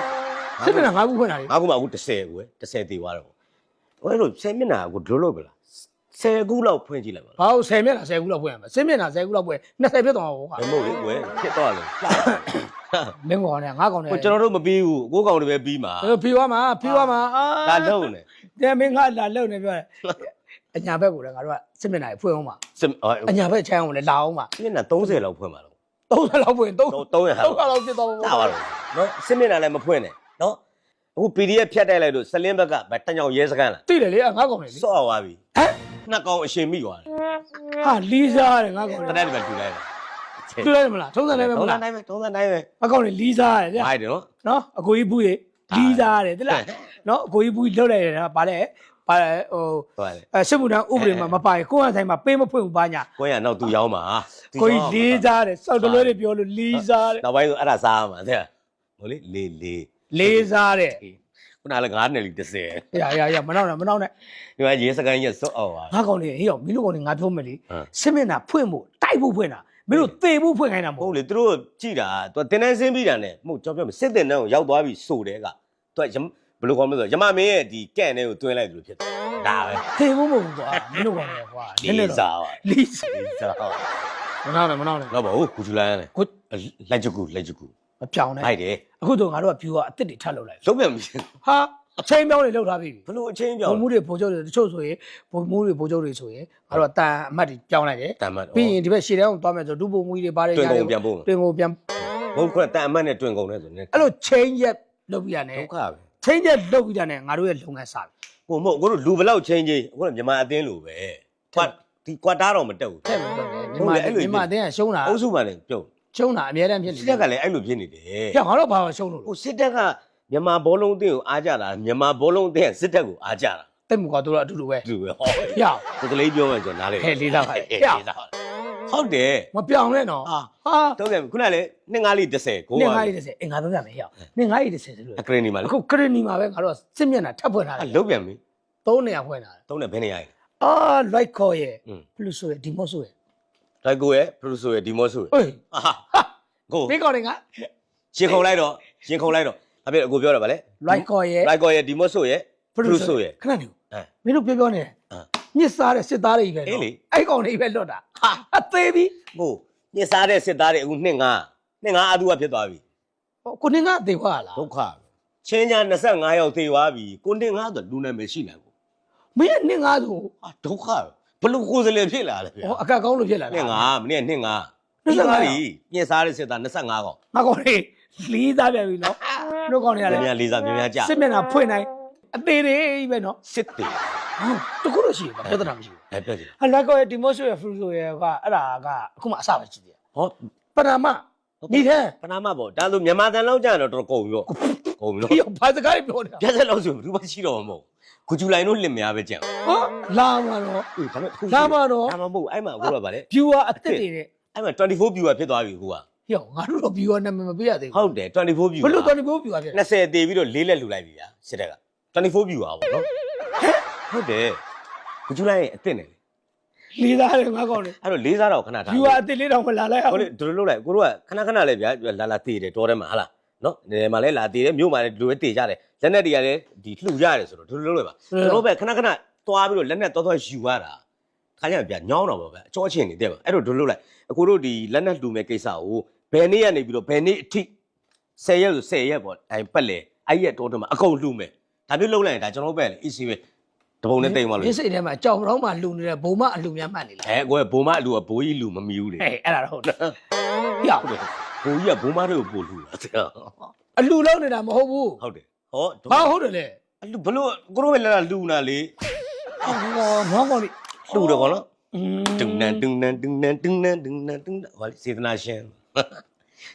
Speaker 2: စစ်မလားငါခုဖွင့်တာလေ
Speaker 1: ၅ခုမှအခု10ကိုပဲ10သေးသွားတော့ပေါ့အဲ့လို10မျက်နှာကိုဒလို့လို့ပဲလား 10ခုလောက်ဖွင့်ကြည့်လိုက်ပါ
Speaker 2: ဘာလို့10မျက်နှာ10ခုလောက်ဖွင့်ရမှာ10မျက်နှာ10ခုလောက်ဖွင့်20ပြည့်သွားမှာပေါ့ကွာ
Speaker 1: ဘယ်မို့လေကွယ်ဖြစ်သွားလို့ကြာ
Speaker 2: မင်းကောင်နဲ့ငါကောင်နဲ့
Speaker 1: ကိုကျွန်တော်တို့မပြီးဘူးကိုကောင်တွေပဲပြီးမှာ
Speaker 2: ဘယ်ပြီးသွားမှာပြီးသွားမှာအာ
Speaker 1: ဒါလုံးနေ
Speaker 2: တဲ့မင်းငါလာလုံနေပြောတယ်အညာဘက်ကိုလည်းငါတို့ကစစ်မျက်နှာဖွင့်အောင်ပါ
Speaker 1: စစ်ဟော
Speaker 2: အညာဘက်ချမ်းအောင်လည်းလာအောင်ပါ
Speaker 1: မျက်နှာ30လောက်ဖွင့်ပါတော့
Speaker 2: 30လောက်ဖွင့်3
Speaker 1: 300ဟာ
Speaker 2: 300လောက်ဖြစ်သွားမှာ
Speaker 1: တာပါတော့နော်စစ်မျက်နှာလည်းမဖွင့်နဲ့နော်အခု PDF ဖြတ်တိုက်လိုက်လို့စလင်းဘက်ကဗတန်ကြောင်ရဲစခန်းလား
Speaker 2: သိတယ်လေငါကောင်လေလေ
Speaker 1: စော့သွားပြီ
Speaker 2: ဟမ်
Speaker 1: နှစ်ကောင်အရှင်မိသွားတယ်
Speaker 2: ဟာလီစားတယ်ငါကောင်
Speaker 1: တ
Speaker 2: လေ
Speaker 1: ရက်တည်းပဲထူလိုက်တယ်
Speaker 2: တွေ့လိုက်မလားထုံးစံလည်းပဲမ
Speaker 1: ထုံး
Speaker 2: ဟုတ်
Speaker 1: စံ
Speaker 2: လား
Speaker 1: တိုင်းပဲထုံးစံတိုင်းပဲ
Speaker 2: ငါကောင်လေလီစားတယ်ဗျ
Speaker 1: ဟိုက်တယ်နော်
Speaker 2: နော်အကိုကြီးဘူးရေလီစားတယ်တိလားနော်အကိုကြီးဘူးလှုပ်လိုက်တယ်နော်ဗါလဲဗါလဲဟို
Speaker 1: ဟုတ်တယ်
Speaker 2: အဲစစ်မှုထမ်းဥပဒေမှာမပါရင်ကိုယ့်အဆိုင်မှာပေးမဖွင့်ဘူးဘာညာ
Speaker 1: ကိုရနောက်သူရောက်မှာ
Speaker 2: ကိုကြီးလေးစားတယ်စောက်တလွဲတွေပြောလို့လေးစားတယ်
Speaker 1: နောက်ပိုင်းဆိုအဲ့ဒါစားမှာတဲ့ဟိုလေလေလေ
Speaker 2: လေးစားတဲ့
Speaker 1: ခုနကလည်း9နယ်လီ30
Speaker 2: ရရရမနောက်နဲ့မနောက်နဲ့
Speaker 1: ဒီမှာရေစကန်ရက်စော့အောင်ပါ
Speaker 2: ငါကောင်လေးဟေ့ရောမင်းတို့ကောင်လေးငါပြောမယ်လေ
Speaker 1: ဟမ်
Speaker 2: စစ်မျက်နှာဖွင့်ဖို့တိုက်ဖို့ဖွင့်တာမင်းတို့သေဖို့ဖွင့်ခိုင်းတာမ
Speaker 1: မ
Speaker 2: ဟုတ်
Speaker 1: ဟုတ်လေသူတို့ကြည်တာသူကတင်းတန်းဆင်းပြီးတာနဲ့မဟုတ်ကြောက်ပြောမယ်စစ်တင်တန်းကိုရောက်သွားပြီဆိုတဲ့ကသူကဘယ်လိုခေါ်မလဲဆိုရမမင်းရဲ့ဒီကန့်ထဲကိုတွင်းလိုက်တယ်လို့ဖြစ်တယ်ဒါပဲ
Speaker 2: သေဖို့မဟုတ်ဘူးကွာမင်းတို့ကောင်လေးကွာ
Speaker 1: လေးစားပါ
Speaker 2: လေးစား
Speaker 1: လေးစားပါ
Speaker 2: မနောက်နဲ့မနောက်နဲ့
Speaker 1: တော့ဘာဟုတ်ကူချူလိုင်းရတယ်
Speaker 2: ကို
Speaker 1: လက်ချကူလက်ချကူ
Speaker 2: မပြောင်းနဲ့
Speaker 1: ဟိုက်တယ်
Speaker 2: အခုတော့ငါတို့က view ကအစ်စ်တွေထပ်လုပ်လိုက်
Speaker 1: လုံးပြန်ပြီ
Speaker 2: ဟာအချိန်ပြောင်းနေလောက်ထားပြီ
Speaker 1: ဘလို့အချင်းပြော
Speaker 2: ဘုံမှုတွေပို့ချုပ်တွေတချို့ဆိုရင်ဘုံမှုတွေပို့ချုပ်တွေဆိုရင်ငါတို့ကတန်အမှတ်တွေပြောင်းလိုက်တယ်
Speaker 1: တမ်းမတ်
Speaker 2: ပြီးရင်ဒီဘက်ရှေ့တန်းကိုသွားမယ်ဆိုဒုဘုံမှုတွေပါတယ်
Speaker 1: တွင်ကုန်ပြန်ဖို့
Speaker 2: တွင်ကုန်ပြန်
Speaker 1: ဘုံကတန်အမတ်နဲ့တွင်ကုန်နဲ့ဆိုနေ
Speaker 2: အဲ့လို change ရက်လုပ်ပြီးရတယ်
Speaker 1: ဒုက္ခပဲ
Speaker 2: change ရက်လုပ်ပြီးရတယ်ငါတို့ရဲ့လုပ်ငန်းစပြီ
Speaker 1: ကိုမဟုတ်ကိုတို့လူဘလောက်ချင်းချင်းကိုတို့မြန်မာအသင်းလိုပဲကွာဒီကွာတားတော့မတက်ဘူး
Speaker 2: တဲ့မပြောနဲ့
Speaker 1: ဟုတ်
Speaker 2: မြန်မာ
Speaker 1: လေအဲ့လို
Speaker 2: မြန်မာအတင်းကရှုံးတာ
Speaker 1: အုပ်စုမှလည်းပြုတ်
Speaker 2: ရှုံးတာအများတန်းဖြစ်နေ
Speaker 1: စစ်တပ်ကလည်းအဲ့လိုဖြစ်နေတယ်
Speaker 2: ပြငါတို့ဘာမှရှုံးလို့
Speaker 1: ဟိုစစ်တပ်ကမြန်မာဘောလုံးအသင်းကိုအားကြတာမြန်မာဘောလုံးအသင်းကစစ်တပ်ကိုအားကြတာ
Speaker 2: တိတ်မကွာတို့တော့အတူတူပဲ
Speaker 1: သူပဲဟော
Speaker 2: ပြ
Speaker 1: ဒီကလေးပြောမှကျွန်တော်နားလေ
Speaker 2: ဟဲ့လေးသားပါ
Speaker 1: ဟဲ့
Speaker 2: ပြ
Speaker 1: လေးသားဟုတ်တယ်
Speaker 2: မပြောင်းနဲ့နော်
Speaker 1: ဟာ
Speaker 2: ဟာ
Speaker 1: တော့တယ်ခုနလည်းနှစ်ငါးလေး30ကို
Speaker 2: နေ
Speaker 1: ပါ
Speaker 2: ငါးရီ30အင်္ဂါသုံးရမယ်ဟဲ့နေငါးရီ30ဆိုလို့
Speaker 1: အကရနီမှာလေ
Speaker 2: အခုခရနီမှာပဲငါတို့စစ်မျက်နှာထပ်ဖွင့်ထားတယ်
Speaker 1: အလုံးပြန်ပြီ
Speaker 2: သုံးနေရဖွင့်ထားတယ်
Speaker 1: တုံးတယ်ဘယ်နေရလဲ
Speaker 2: အာ like call ရဲ့
Speaker 1: อืม
Speaker 2: ဘလူးဆိုရဲ့ဒီမော့ဆိုရဲ့
Speaker 1: လိုက်ကိုရဲ့ပရိုဆိုရဲ့ဒီမော့ဆိုရဲ့
Speaker 2: ဟေး
Speaker 1: ဟာကို
Speaker 2: ဒီကောင်တွေက
Speaker 1: ရှင်ခုံလိုက်တော့ရှင်ခုံလိုက်တော့အပြည့်အကိုပြောတာဗာလေ
Speaker 2: like call ရဲ့
Speaker 1: လိုက်ကိုရဲ့ဒီမော့ဆိုရဲ့ပရိုဆိုရဲ့
Speaker 2: ခဏနေ
Speaker 1: အဲ
Speaker 2: မင်းတို့ပြောပြောနေ
Speaker 1: အဲ
Speaker 2: မြစ်စားတဲ့စစ်သားတွေကြီးပဲ
Speaker 1: အေးလေ
Speaker 2: အဲ့ကောင်တွေပဲလွတ်တာဟာအသေးပြီ
Speaker 1: ကိုညစ်စားတဲ့စစ်သားတွေအခုနှစ်ငါနှစ်ငါအတူကဖြစ်သွားပြီ
Speaker 2: ဟိုကိုနေကအသေးခွာလား
Speaker 1: ဒုက္ခပဲချင်းညာ25ယောက်သေသွားပြီကိုနှစ်ငါဆိုလူနာမည်ရှိလာကို
Speaker 2: မင်းကနင့်ငါဆို
Speaker 1: အာဒုက္ခပဲ ဘလို့ကိုယ်စလေဖြစ်လာလဲဗျာ
Speaker 2: ဟောအကက်ကောင်းလို့ဖြစ်လာ
Speaker 1: နှစ်ငါမနေ့ကနှစ်ငါ
Speaker 2: 25
Speaker 1: ပြီညစ်စားတဲ့စစ်သား25ကောင်
Speaker 2: ငါကောင်တွေလေးသားပြန်ပြီနော်တို့ကောင်တွေက
Speaker 1: မြ
Speaker 2: လည်း
Speaker 1: များလေးစားများများကြာ
Speaker 2: စစ်မျက်နှာဖွင့်နိုင်အသေးတွေပဲနော်
Speaker 1: စစ်တေ
Speaker 2: ဟုတ်တခုလို့ရှိရင်ပြဿနာမရှိဘူး
Speaker 1: အဲပြောကြည့်
Speaker 2: ဟာလိုက်ကောရဲ့ဒီမော့ဆိုရဲ့ဖရူဆိုရဲ့ကအဲ့ဒါကအခုမှအစပဲကြည့်တယ်
Speaker 1: ဟော
Speaker 2: ပနာမနေတယ်
Speaker 1: ပနာမပေါ့ဒါဆိုမြန်မာတန်လောက်ကြာတော့တော်တော်ကုန်ပြီပေါ့ကုန်ပြီနော်
Speaker 2: ဒီဘာစကားပြောနေတာ
Speaker 1: ပြက်ဆက်လောက်ဆိုဘူးမရှိတော့မှာမဟုတ် ကူကျူလိုင်းတို့လင်များပဲကြံ
Speaker 2: ဟောလာမှာတော့
Speaker 1: အေးဒါပေမဲ့အခု
Speaker 2: လာမှာတော့
Speaker 1: ဒါမှမဟုတ်အဲ့မှာအခုကဗာလေ
Speaker 2: viewer အသက်တွေတဲ့
Speaker 1: အဲ့မှာ24 viewer ဖြစ်သွားပြီအခုက
Speaker 2: ဟေ့ငါတို့တော့ viewer နာမည်မပေးရသေးဘူး
Speaker 1: ဟုတ်တယ်24 viewer
Speaker 2: ဘလို့တော်နေဘူး viewer ဖြစ်လဲ
Speaker 1: 20တေးပြီးတော့လေးလက်လှူလိုက်ပြီဗျာစစ်တက်က24 viewer ပေါ့နော်ဟုတ်တယ်ကူကျူလိုင်းရဲ့အစ်စ်နဲ့လေ
Speaker 2: လေးသားတယ်ငါကောင်လေ
Speaker 1: အဲ့တော့လေးစားတော့ခဏထား
Speaker 2: viewer အသက်လေးတောင်မလာလိုက်အောင်
Speaker 1: ဟိုလေဒီလိုလုပ်လိုက်ကိုတို့ကခဏခဏလေးဗျာလာလာတေးတယ်တော်ထဲမှာဟာလား နော်နေမှာလဲလာတေးတယ်မြို့မှာလည်းဒီလိုပဲတေးကြတယ်လက်နဲ့တွေကလည်းဒီလှူရတယ်ဆိုတော့ဒီလိုလုပ်လိုက်ပါကျွန်တော်ပဲခဏခဏသွားပြီးတော့လက်နဲ့သွားသွားယူရတာခါကြဗျာညောင်းတော့ပါဗျာအကျော်ချင်းနေတဲ့ပါအဲ့တော့ဒီလိုလုပ်လိုက်အကိုတို့ဒီလက်နဲ့လှူမဲ့ကိစ္စကိုဘယ်နေ့ကနေပြီးတော့ဘယ်နေ့အထိ10ရက်ဆို10ရက်ပေါ့အဲပတ်လေအဲ့ရက်တော်တော့မှာအကုန်လှူမယ်ဒါမျိုးလုပ်လိုက်ရင်ဒါကျွန်တော်ပဲလေ easy ပဲတပုံနဲ့တိမ်သွားလို့
Speaker 2: ရစ်စိတ်ထဲမှာကြောင်တော့မှလှူနေတဲ့ဘုံမအလှူများမှတ်နေလား
Speaker 1: အဲကိုကဘိုးမလူကဘိုးကြီးလူမမီဘူးလေ
Speaker 2: ဟဲ့အဲ့ဒါတော့ဟုတ်တယ်ဟေ့
Speaker 1: ဟုတ်တယ် ကိုကြီးကဘုံမတွေကိုပို့လှူတာဆရာ
Speaker 2: အလူလောက်နေတာမဟုတ်ဘူး
Speaker 1: ဟုတ်တယ်ဟောဒေါ
Speaker 2: ဘာဟုတ်တယ်လဲ
Speaker 1: အလူဘလို့ကိုတို့ပဲလာလာလှူနာလေ
Speaker 2: အော်ငေါငေါလေး
Speaker 1: လှူတယ်ကောနော်
Speaker 2: တုန်
Speaker 1: နန်တုန်နန်တုန်နန်တုန်နန်တုန်နန်တုန်နန်ဟောလေစေတနာရှင်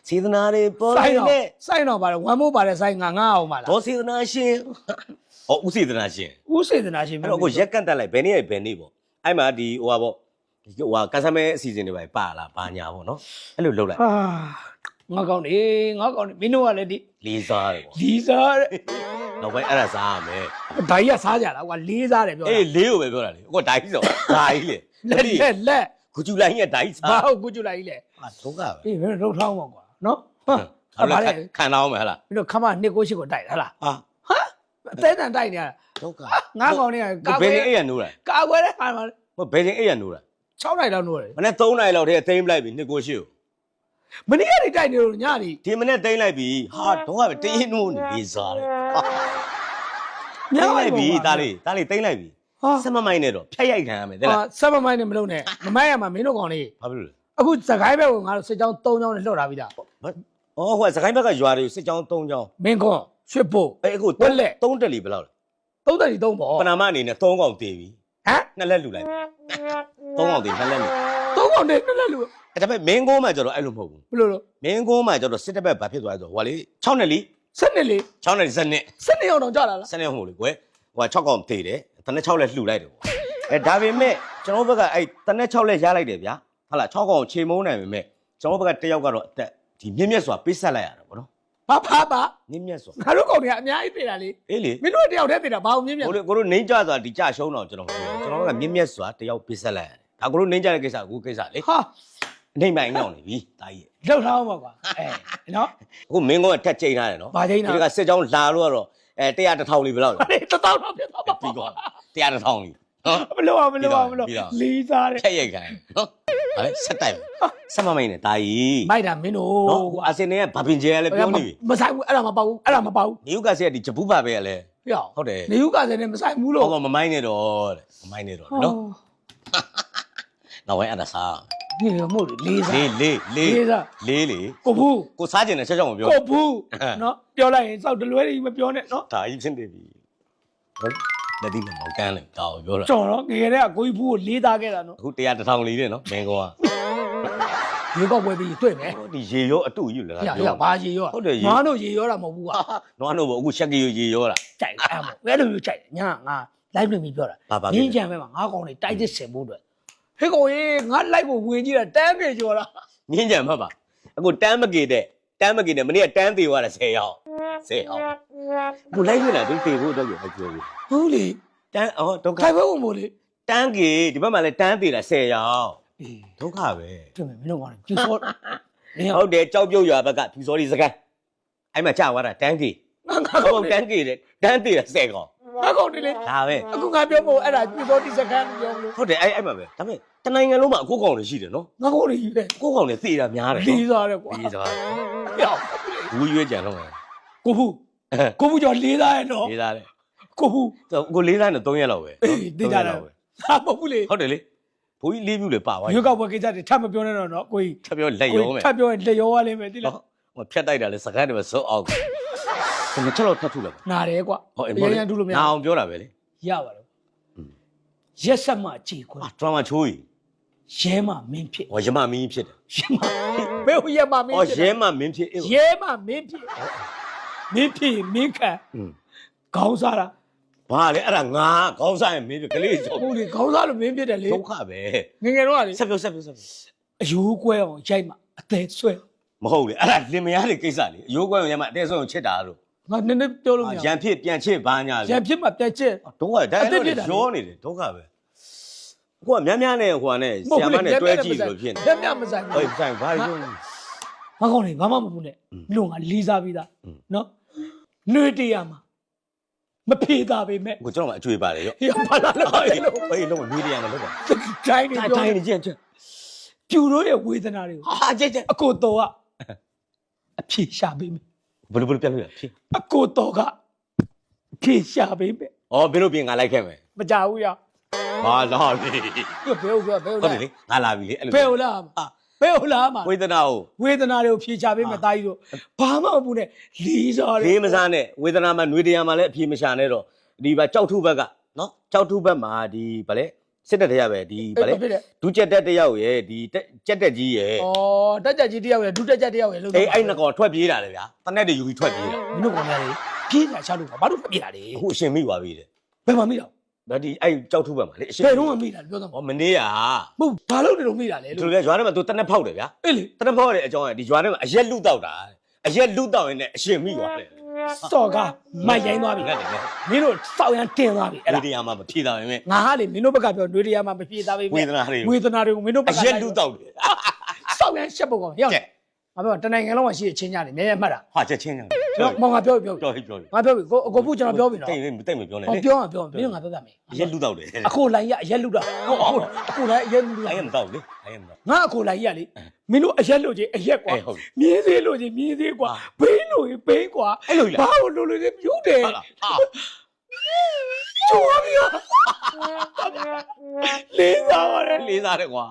Speaker 1: စေတနာတွေပေါ်
Speaker 2: စိုက်တော့နေ
Speaker 1: တဲ့
Speaker 2: စိုက်တော့ပါတယ်ဝမ်းမိုးပါတယ်စိုက်ငါငါအောင်ပါလား
Speaker 1: ဒေါ်စေတနာရှင်ဟောဦးစေတနာရှင်
Speaker 2: ဥစေတနာရှင်
Speaker 1: အဲ့တော့ကိုရက်ကန့်တက်လိုက်ဘယ်နေ့ရယ်ဘယ်နေ့ပေါ့အဲ့မှာဒီဟိုဟာပေါ့ ဟိုဟာကန်ဆယ်မဲအစီအစဉ်တွေပါပါလားဘာညာပေါ့နော်အဲ့လိုလုပ်လိုက်
Speaker 2: ဟာငါကောင်နေငါကောင်နေမင်းတို့ကလည်းဒီ
Speaker 1: လေးစားတယ်ပေါ့
Speaker 2: လီစားတဲ့
Speaker 1: နောက်ပိုင်းအဲ့ဒါစားရမယ်
Speaker 2: ဓာကြီးကစားကြတာကွာလေးစားတယ်ပြောတာ
Speaker 1: အေးလေးကိုပဲပြောတာလေကိုဒိုင်းဆိုဒိုင်းလေ
Speaker 2: လက်လက်လက်
Speaker 1: ကိုကျူလိုက်ရဲ့ဒိုင်း
Speaker 2: ဘာ
Speaker 1: စား
Speaker 2: ဟုတ်ကူကျလိုက်လေ
Speaker 1: ဟာဒုက္ခပဲ
Speaker 2: အေးမင်းတို့ထောင်းပါကွာနော်ဟာ
Speaker 1: ဟုတ်
Speaker 2: ဘာ
Speaker 1: လား
Speaker 2: လဲ
Speaker 1: ခံတော့မယ်ဟလား
Speaker 2: မင်းတို့ခမနှစ်ကိုရှိကိုတိုက်တာဟလား
Speaker 1: ဟာ
Speaker 2: ဟာအသေးတန်တိုက်နေရတာ
Speaker 1: ဒုက္ခ
Speaker 2: ငါကောင်နေကကာ
Speaker 1: ဘ
Speaker 2: ကွ
Speaker 1: ယ်
Speaker 2: ယ်
Speaker 1: ရင်အိပ်ရနိုးတာ
Speaker 2: ကာကွယ်တဲ့ဟာမှာ
Speaker 1: ဟိုဘယ်ရင်အိပ်ရနိုးတာ
Speaker 2: 6နိုင်လောက်နိုးတယ်
Speaker 1: မနေ့3နိုင်လောက်တည်းအသိမ်းလိုက်ပြီနှစ်ကိုရှိကို
Speaker 2: မနေ့ကနေတိုက်နေလို့ညနေ
Speaker 1: ဒီမနေ့သိမ်းလိုက်ပြီဟာတော့ကပဲတရင်နိုးနေလေးစားတယ်ဟာ
Speaker 2: ည
Speaker 1: သိမ်းလိုက်ပြီဒါလေးဒါလေးသိမ်းလိုက်ပြီ
Speaker 2: ဟာ
Speaker 1: စမမိုင်းနဲ့တော့ဖြတ်ရိုက်ခံရမယ်တဲ့
Speaker 2: ဟာ
Speaker 1: လား
Speaker 2: ဆက်မမိုင်းနဲ့မလုပ်နဲ့မမိုင်းရမှာမင်းတို့ကောင်လေး
Speaker 1: ဘာဖြစ်လို့လဲ
Speaker 2: အခုစကိုင်းဘက်ကိုငါတို့စစ်ကြောင်း3ကြောင်းနဲ့လှုပ်လာပြီဒါ
Speaker 1: ဩဟိုကစကိုင်းဘက်ကရွာတွေစစ်ကြောင်း3ကြောင်း
Speaker 2: မင်းကွန်ရွှေဖို့
Speaker 1: အဲအခု
Speaker 2: ဝက်လက်
Speaker 1: 3တက်လီဘယ်လောက်လဲ
Speaker 2: 30တီ3ပေါ့
Speaker 1: ပနာမအနေနဲ့3កောင်တည်ပြီ
Speaker 2: ဟမ်
Speaker 1: နှစ်လက်လူလိုက်သုံးအောင်သေးနှစ်လက်လူ
Speaker 2: သုံးကောင်နဲ့နှစ်လက်လူ
Speaker 1: အဲဒါပေမဲ့မင်းကုန်းမှကျတော့အဲ့လိုမဟုတ်ဘူး
Speaker 2: ဘယ်လိုလဲ
Speaker 1: မင်းကုန်းမှကျတော့စစ်တပ်ဘက်ဘာဖြစ်သွားလဲဆိုတော့ဟိုကလေ6နှစ်လी
Speaker 2: ဆက်နေလေ
Speaker 1: 6နှစ်ဇက်နှစ်
Speaker 2: ဆက်နေအောင်တော့ကြာလာလား
Speaker 1: စနေဟုတ်လေကွယ်ဟိုက6ကောင်သေးတယ်တနက်6လက်လှူလိုက်တယ်ကွာအဲဒါပေမဲ့ကျွန်တော်ဘက်ကအဲ့တနက်6လက်ရလိုက်တယ်ဗျာဟုတ်လား6ကောင်ချိန်မုန်းနိုင်ပေမဲ့ကျွန်တော်ဘက်ကတစ်ယောက်ကတော့အသက်ဒီမြင့်မြတ်စွာပေးဆက်လိုက်ရတာပေါ့နော်
Speaker 2: ဘာဘာဘာ
Speaker 1: မြင့်မြတ်စွာ
Speaker 2: ငါတို့ကောင်တွေကအများကြီးသိတာလေ
Speaker 1: အေးလေ
Speaker 2: မင်းတို့တယောက်တည်းသိတာဘာလို့မြင်မြင်
Speaker 1: ကိုတို့ကိုတို့နှိမ့်ကြစွာဒီကြရှုံးတော့ကျွန်တော်မပြောဘူးကျွန်တော်ကမြင့်မြတ်စွာတယောက်ပစ်ဆက်လိုက်ရတယ်ဒါကိုတို့နှိမ့်ကြတဲ့ကိစ္စကိုကိစ္စလေ
Speaker 2: ဟာ
Speaker 1: နှိမ့်မိုင်ရောက်နေပြီတာကြီး
Speaker 2: လောက်ထားအောင်ပါကွာအဲနော်
Speaker 1: အခုမင်းကောတက်ချိန်ထားတယ်နော်
Speaker 2: ဘာချိန်ထား
Speaker 1: ဒီကစစ်ကြောင်းလာလို့ကတော့အဲ100တစ်ထောင်လေးဘယ်လောက်လဲ
Speaker 2: အဲ့တတောင်းတော့ပြတော့ပါ
Speaker 1: ပြီးသွား100တစ်ထောင်လေးနော်
Speaker 2: မလို့အောင်မလို့အောင်မလို့
Speaker 1: ပြီးတော့
Speaker 2: လေးစားတယ်
Speaker 1: ဖြတ်ရိုက်ခိုင်းနော် ဟာလေဆက်တိုက်ဆက်မမိန်နဲ့တာကြီး
Speaker 2: မိုက်တာမင်းတို့
Speaker 1: နော်အခုအာဆင်နယ်ကဘာပင်ကျဲလဲပြောနေပြီ
Speaker 2: မဆိုင်ဘူးအဲ့ဒါမပေါ့ဘူးအဲ့ဒါမပေါ့ဘူး
Speaker 1: နယူကာဆယ်ကဒီဂျပူပါပဲလဲ
Speaker 2: ပြော
Speaker 1: ဟုတ်တယ်
Speaker 2: နေယူကစနေမဆိုင်ဘူးလို့
Speaker 1: ဟောကမမိုင်းနဲ့တော့တဲ့မမိုင်းနဲ့တော့နော်နောက်ဝိုင်းအဲ့ဒါစား
Speaker 2: ဒီလိုမို့လေးစား
Speaker 1: လေးလေးလေး
Speaker 2: လေးစား
Speaker 1: လေးလေ
Speaker 2: ကိုဘူး
Speaker 1: ကိုစားကျင်တဲ့ချက်ကြောင့်မပြော
Speaker 2: ကိုဘူးနော်ပြောလိုက်ရင်စောက်တလွဲကြီးမပြောနဲ့နော်
Speaker 1: ဒါကြီးဖြစ်နေပြီဟုတ် လက်ဒီနဲ့မောင်ကန်းလေဒါကိုပြောတာ
Speaker 2: ကျွန်တော်ငယ်တဲ့ကကိုကြီးဘူးကိုလေးသားခဲ့တာနော်
Speaker 1: အခု100တစ်ထောင်လေးတဲ့နော်မင်းကောက
Speaker 2: ရေကောက်ပွဲပြီးတွေ့မယ်
Speaker 1: ဟိုဒီရေရောအတူကြီးလေလား
Speaker 2: ရရဘာရေရော
Speaker 1: ဟုတ်တယ်ရေ
Speaker 2: ငါတို့ရေရောတာမဟုတ်ဘူးကွာ
Speaker 1: နွားတို့ဘအခုရှက်ကီရေရောတာ
Speaker 2: ကြိုက်အဲ့မို့အဲ့လိုမျိုးကြိုက်တယ်ညာငါ live လုပ်ပြီးပြောတာ
Speaker 1: ဘာဘာ
Speaker 2: ငင်းကြံပဲမှာငါကောင်တွေတိုက်တစ်ဆင်ဖို့အတွက်ဟေးကောင်ကြီးငါ live ကိုဝင်ကြည့်တာတန်းပြေကျော်တာ
Speaker 1: ငင်းကြံမှတ်ပါအခုတမ်းမကေတဲ့တမ်းမကေတဲ့မနေ့ကတမ်းသေးသွားတာ10ရောက်10ရောက်အခုလိုက်ရတာသူတေဖို့တော့ပြောပြောဘူး
Speaker 2: ဟုတ်လေ
Speaker 1: တမ်းအော်ဒုက္ခ
Speaker 2: ခိုင်ဘဲဝင်မို့လေ
Speaker 1: တမ်းကေဒီဘက်မှာလည်းတမ်းသေးတာ10ရောက်
Speaker 2: အေး
Speaker 1: ဒုက္ခပဲ
Speaker 2: တွေ့မယ်မင်းတို့ကောင်တွေကျူစောနင်
Speaker 1: ဟုတ်တယ်ကြောက်ပြုတ်ရွာဘက်ကဖြူစော်ဒီစကန်အဲ့မှာကြာသွားတာတန်းကေ
Speaker 2: ငါငါ
Speaker 1: ဟုတ်
Speaker 2: ကောင်
Speaker 1: တ
Speaker 2: တွေ
Speaker 1: န်းကေတဲ့တန်းသေးတာ10ကောင်
Speaker 2: ငါကောင်တွေလေ
Speaker 1: ဒါပဲ
Speaker 2: အခုငါပြောမို့အဲ့ဒါကျူစောဒီစကန်ပြောမလို့
Speaker 1: ဟုတ်တယ်အဲ့အဲ့မှာပဲဒါပေမဲ့တနိုင်ငံလုံးမှာအခုကောင်တွေရှိတယ်နော်
Speaker 2: ငါကောင်တွေကြီးပဲ
Speaker 1: အခုကောင်တွေသေတာများတယ်
Speaker 2: လေးစားတယ်ကွာ
Speaker 1: ပြီးသွား
Speaker 2: ပြော
Speaker 1: ဘူးရွေးကြံတော့မယ်
Speaker 2: ကိုဘူးကိုဘူးကျော်လေးစားရဲ့နော်
Speaker 1: လေးသားတယ်
Speaker 2: ကိုဘူး
Speaker 1: ကိုလေးသားနဲ့3ရက်လောက်ပဲ
Speaker 2: အေးသိကြတယ်ဟာမဟုတ်ဘူးလေ
Speaker 1: ဟုတ်တယ်လေဘိုးကြီးလေးပြူလေပါသွား
Speaker 2: ရွေးကောက်ပွဲကိစ္စတွေထပ်မပြောနဲ့တော့နော်ကိုကြီး
Speaker 1: ထပ်ပြောလက်ရောမယ်
Speaker 2: ထပ်ပြောရင်လက်ရောရလိမ့်မယ်တိလား
Speaker 1: ဟိုဖြတ်တိုက်တာလေစကားတွေပဲစိုးအောင်ကိုချက်တော့ထပ်ထုလိုက်ပါ
Speaker 2: နာတယ်ကွာ
Speaker 1: ဟုတ်အဲ့
Speaker 2: ရရန်တူလို့မရ
Speaker 1: နာအောင်ပြောတာပဲလေ
Speaker 2: ရပါတော့ရက်ဆက်မှကြည်ခွဲ
Speaker 1: အာဒရမာချိုးကြီး
Speaker 2: ရဲမှမင်းဖြစ်
Speaker 1: ဟောရမမင်းဖြစ်တယ်
Speaker 2: ရဲမှဘယ်ဟိုရဲမှမင်း
Speaker 1: ဟော
Speaker 2: ဖြစ်
Speaker 1: ရဲမမင်းဖြစ်အေး
Speaker 2: ရဲမှမင်းဖြစ်မင်းဖြစ်မင်းခံ
Speaker 1: อืม
Speaker 2: ခေါင်းစားတာ
Speaker 1: ဘာလဲအဲ့ဒါငါခေါင်းစားရင်မင်းပြကလေးချောက်
Speaker 2: ဟုတ်လေခေါင်းစားလို့မင်းပြတယ်လေ
Speaker 1: ဒုက္ခပဲ
Speaker 2: ငငယ်တော့ကလေ
Speaker 1: ဆက်ပြောဆက်ပြောဆက်ပြော
Speaker 2: အယိုးကွဲအောင်ရိုက်မှအသေးဆွဲ
Speaker 1: မဟုတ်လေအဲ့ဒါလင်မယားတွေကိစ္စလေအယိုးကွဲအောင်ရိုက်မှအသေးဆွဲအောင်ချစ်တာလို့
Speaker 2: ငါနည်းနည်းပြောလို့မရ
Speaker 1: ရန်ဖြစ်ပြန်ချစ်ဘာညာ
Speaker 2: ရလေန်ဖြစ်မှပြန်ချက်
Speaker 1: ဒုက္ခဒါ
Speaker 2: အဲ့လိုလေ
Speaker 1: အသက်
Speaker 2: ဖြစ်တာ
Speaker 1: ရောနေတယ်ဒုက္ခပဲကိုကများများနဲ့ဟိုကနဲ့ဆရာမနဲ့တွဲကြည့်လို့ဖြစ်နေတယ်
Speaker 2: လက်မြမဆိုင်ဘူး
Speaker 1: ဟေးဆိုင်ဘာလို့
Speaker 2: ဘာကောင်းလဲဘာမှမပူနဲ့လူကလေးစားပြီးသား
Speaker 1: อืม
Speaker 2: နော်နှွေးတရားမှာ မဖေးတာပဲမဲ့
Speaker 1: ကိုကျွန်တော်အကျွေးပါတယ်ရော
Speaker 2: ရပါလားလို့
Speaker 1: ဟေးဟေးလုံးဝနွေးရရမယ်လို့ပါ
Speaker 2: တိုင်းနေ
Speaker 1: တိုင်း
Speaker 2: ပြော
Speaker 1: တိုင်းနေကြည့်ကြည့်
Speaker 2: ပြူတို့ရဲ့ဝေဒနာတွေကို
Speaker 1: ဟာကြည့်ကြည့်
Speaker 2: အကိုတော်ကအဖြေရှာပေးမယ်
Speaker 1: ဘယ်လိုဘယ်လိုပြန်လို့ရဖြစ်
Speaker 2: အကိုတော်ကအဖြေရှာပေးမယ်
Speaker 1: ဩဘယ်လိုပြင်ငါလိုက်ခဲ့မယ်
Speaker 2: မကြဘူးရ
Speaker 1: ဟာလာပြီ
Speaker 2: ဒီဘယ်ဟုတ်ကဘယ်ဟုတ်
Speaker 1: ဟုတ်
Speaker 2: လဲ
Speaker 1: တယ်လေငါလာပြီလေအဲ့လို
Speaker 2: ဘယ်ဟုတ်လား
Speaker 1: ဟာ
Speaker 2: ဘယ်ဟုတ်လားမှာ
Speaker 1: ဝေဒနာကို
Speaker 2: ဝေဒနာတွေကိုဖြေရှာပေးမယ်တာကြီးတို့ဘာမှမပူနဲ့လီးစားတယ်
Speaker 1: လေးမစားနဲ့ဝေဒနာမှာနွေတရားမှာလည်းအပြေမရှာနဲ့တော့ဒီပါကြောက်ထုဘက်ကနော်ကြောက်ထုဘက်မှာဒီဗာလဲစစ်တဲ့တရားပဲဒီဗာလဲ
Speaker 2: အဲ့ဖြစ်တယ်
Speaker 1: ဒူးချက်တက်တယောက်ရဲ့ဒီတက်ကြက်တက်ကြီးရဲ့
Speaker 2: ဩတက်ကြကြီးတယောက်ရဒုတက်ကြတယောက်ရလို့
Speaker 1: အေးအဲ့နှစ်ကောင်ထွက်ပြေးတာလေဗျာတနက်တွေယူပြီးထွက်ပြေးတာ
Speaker 2: မင်းတို့ကောင်များလေပြေးတာချလို့ဘာလို့ပြေးတာလဲ
Speaker 1: အခုအရှင်မိသွားပြီတဲ့
Speaker 2: ဘယ်မှာမိတာ
Speaker 1: ဒါဒီအဲ့ကြောက်ထုဘက်မှာလေအရှင်
Speaker 2: ဘယ်တော့မှမိတာပြောသားမ
Speaker 1: ဟောမနေ့က
Speaker 2: ဟုတ်ဘာလို့နေတော့မိတာလဲ
Speaker 1: သူ
Speaker 2: လို့
Speaker 1: လည်းရွာထဲမှာသူတနက်ဖောက်တယ်ဗျာ
Speaker 2: အေးလေ
Speaker 1: တနက်ဖောက်တဲ့အကြောင်းကဒီရွာထဲမှာအရက်လူတောက်တာအရက်လူတောက်ရင်လည်းအရှင်မိသွားတယ်
Speaker 2: စော်ကားမိုက်ရိုင်းသွားပြီ
Speaker 1: ငတ်တယ်ငတ်
Speaker 2: မင်းတို့စောက်ရန်တင်သွားပြီအဲ့
Speaker 1: အဲ့
Speaker 2: ဒါ
Speaker 1: ဒီတရားမှာမဖြေတာပဲ
Speaker 2: ငါဟာလေမင်းတို့ဘက်ကပြောတွေးတရားမှမပြေသားပြီ
Speaker 1: ဝေဒနာတွေ
Speaker 2: ဝေဒနာတွေကိုမင်းတို့ဘ
Speaker 1: အ
Speaker 2: က်က
Speaker 1: ရက်လူတောက်တယ်
Speaker 2: စောက်ရန်ရှက်ဖို့ကောင်ရောက်
Speaker 1: ကဲ
Speaker 2: ငါပြောတနိုင်ငံလုံးမှာရှိတဲ့ချင်းကြတယ်မြဲမြဲမှတ်တာ
Speaker 1: ဟာချက်ချင်းက
Speaker 2: ပြောမောင်ငါပြောပြီပြောပြီ
Speaker 1: ပြောပြီပြောပြီ
Speaker 2: ငါပြောပြီကိုအကိုဖို့ကျွန်တော်ပြောပြီနော်
Speaker 1: တိတ်တိတ်မပြောနဲ့
Speaker 2: ဟော
Speaker 1: လေ
Speaker 2: ပြောအောင်ပြောအောင်မင်းတို့ငါပြောပြမယ်
Speaker 1: အရက်လူတောက်တယ်
Speaker 2: အခုလိုင်းရအရက်လူတာဟုတ်အခုအခုလိုင်းအရက်လူတာ
Speaker 1: အဲ့ရမတောက်လေအဲ့ရမတောက်
Speaker 2: ငါအခုလိုင်းရလေမင်းတို့အရက်လူချင်းအရက်ကွာ
Speaker 1: အေးဟုတ်ပြီ
Speaker 2: မြင်းသေးလူချင်းမြင်းသေးကွာဘိန်းလူရင်ဘိန်းကွာ
Speaker 1: အဲ့လိုကြီးလား
Speaker 2: ဘာလို့လူလူချင်းမြူးတယ်
Speaker 1: ဟုတ်လားဟာ
Speaker 2: ကျိုးပြီလေးစားရတယ်
Speaker 1: လေးစားတယ်ကွာ